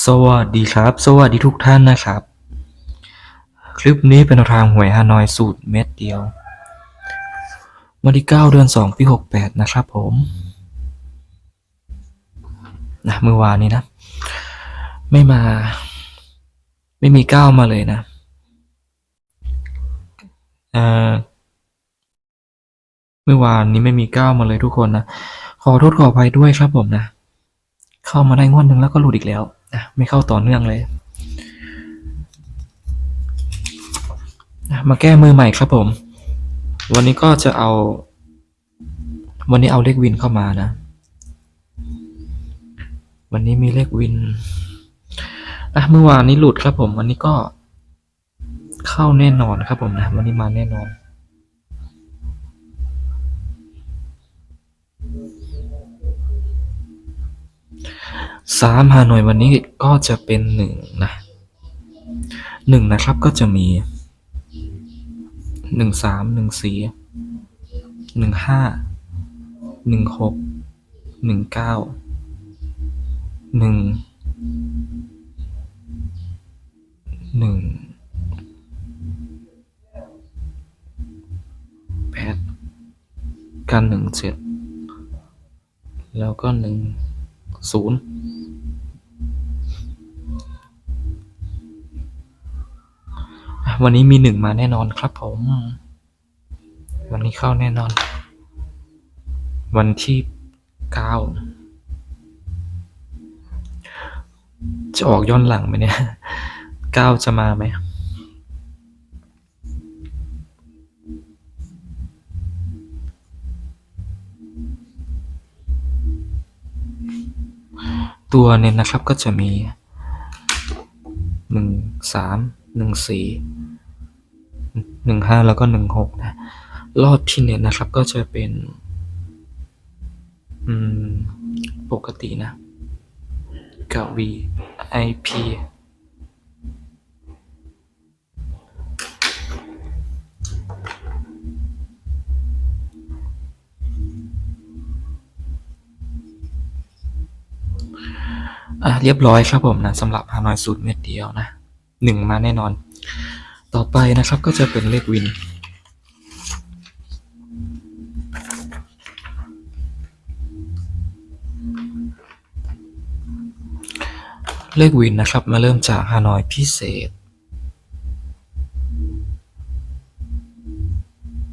สวัสดีครับ สวัสดีทุกท่านนะครับ คลิปนี้เป็นทางหวยฮานอยสูตรเม็ดเดียว วันที่ 9 เดือน 2 ปี 68 นะครับผมนะเมื่อวานนี้นะ ไม่มา ไม่มีก้าวมาเลยนะเอ่อเมื่อวานนี้ไม่มีก้าวมาเลยทุกคนนะ ขอโทษขออภัยด้วยครับผมนะ เข้ามาได้งวดหนึ่งแล้วก็หลุดอีกแล้ว นะไม่เข้าต่อเนื่องเลยนะมาแก้มือใหม่ครับผม วันนี้ก็จะเอา วันนี้เอาเลขวินเข้ามานะ วันนี้มีเลขวินอะเมื่อวานนี้หลุดครับผม วันนี้ก็เข้าแน่นอนครับผมนะ วันนี้มาแน่นอน สามฮานอยวันนี้ก็จะเป็นหนึ่งนะหนึ่งนะครับก็จะมีหนึ่งสามหนึ่งสี่หนึ่งห้าหนึ่งหกหนึ่งเก้าหนึ่งหนึ่งแปดกันหนึ่งเจ็ดแล้วก็หนึ่งศูนย์ วันนี้มีหนึ่งมาแน่นอนครับผม วันนี้เข้าแน่นอน วันที่เก้าจะออกย้อนหลังไหมเนี่ยเก้าจะมาไหมตัวเน้นนะครับก็จะมีหนึ่งสาม หนึ่งสี่หนึ่งห้าแล้วก็หนึ่งหกนะรอบที่เน้นนะครับก็จะเป็น อืม ปกตินะกับ VIP อะเรียบร้อยครับผมนะสำหรับฮานอยสูตรเม็ดเดียวนะ หนึ่งมาแน่นอน ต่อไปนะครับก็จะเป็นเลขวิน เลขวินนะครับมาเริ่มจากฮานอยพิเศษ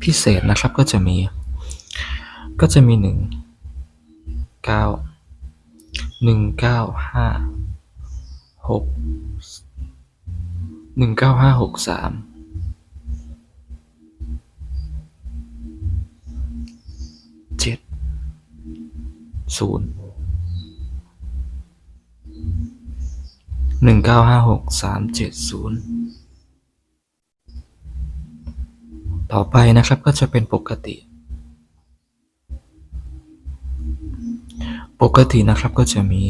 พิเศษนะครับก็จะมี ก็จะมีหนึ่งเก้าหนึ่งเก้าห้าหก หนึ่งเก้าห้าหกสามเจ็ดศูนย์หนึ่งเก้าห้าหกสามเจ็ดศูนย์ต่อไปนะครับก็จะเป็นปกติ ปกตินะครับก็จะมี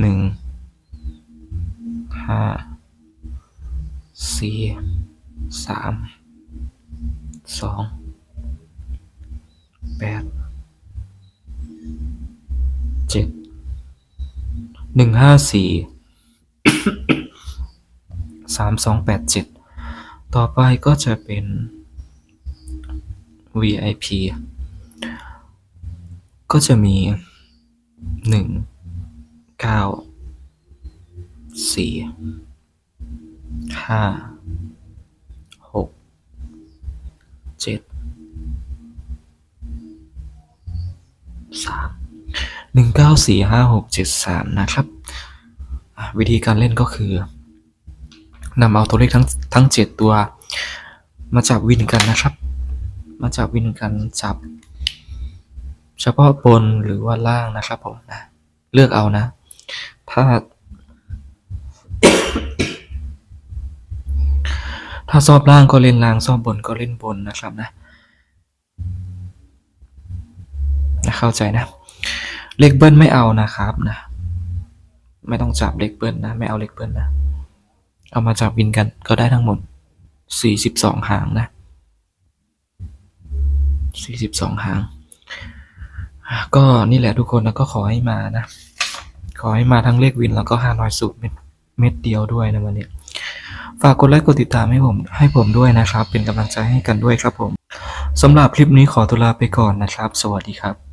หนึ่งห้า สี่สามสองแปดเจ็ดหนึ่งห้าสี่สามสองแปดเจ็ดต่อไปก็จะเป็น VIP ก็จะมีหนึ่งเก้าสี่ ห้าหกเจ็ดสามหนึ่งเก้าสี่ห้าหกเจ็ดสามนะครับ วิธีการเล่นก็คือนำเอาตัวเลขทั้งทั้งเจ็ดตัว มาจับวินกันนะครับ มาจับวินกันจับ เฉพาะบนหรือว่าล่างนะครับผมนะเลือกเอานะ ถ้า ถ้าชอบล่างก็เล่นล่างชอบบนก็เล่นบนนะครับนะนะเข้าใจนะ เลขเบิ้ลไม่เอานะครับนะ ไม่ต้องจับเลขเบิ้ลนะ ไม่เอาเลขเบิ้ลนะ เอามาจับวินกันก็ได้ทั้งหมดสี่สิบสองหางนะสี่สิบสองหาง ก็นี่แหละทุกคนแล้วก็ขอให้มานะ ขอให้มาทั้งเลขวินแล้วก็ห้าร้อยสูตรเม็ดเม็ดเดียวด้วยนะวันนี้ ฝากกดไลค์กดติดตามให้ผมให้ผมด้วยนะครับ เป็นกำลังใจให้กันด้วยครับผมสำหรับคลิปนี้ขอตัวลาไปก่อนนะครับ สวัสดีครับ